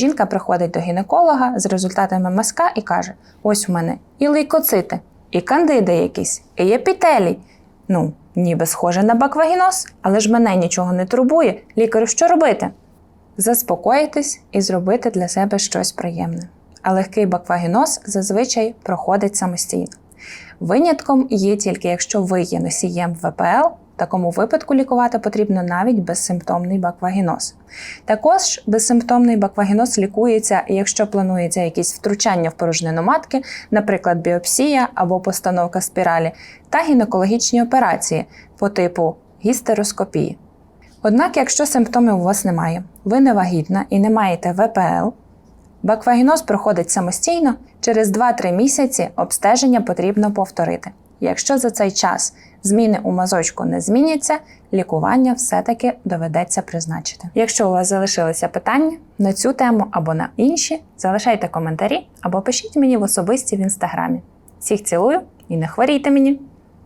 Жінка приходить до гінеколога з результатами МСК і каже: ось у мене і лейкоцити, і кандиди якісь, і епітелій. Ну, ніби схоже на баквагіноз, але ж мене нічого не турбує. Лікарю, що робити? Заспокоїтись і зробити для себе щось приємне. А легкий баквагіноз зазвичай проходить самостійно. Винятком є тільки якщо ви є носієм ВПЛ, такому випадку лікувати потрібно навіть безсимптомний баквагіноз. Також безсимптомний баквагіноз лікується, якщо планується якісь втручання в порожнину матки, наприклад, біопсія або постановка спіралі, та гінекологічні операції по типу гістероскопії. Однак, якщо симптомів у вас немає, ви не вагітна і не маєте ВПЛ, баквагіноз проходить самостійно, через 2-3 місяці обстеження потрібно повторити. Якщо за цей час зміни у мазочку не зміняться, лікування все-таки доведеться призначити. Якщо у вас залишилися питання на цю тему або на інші, залишайте коментарі або пишіть мені в особисті в інстаграмі. Всіх цілую і не хворійте мені!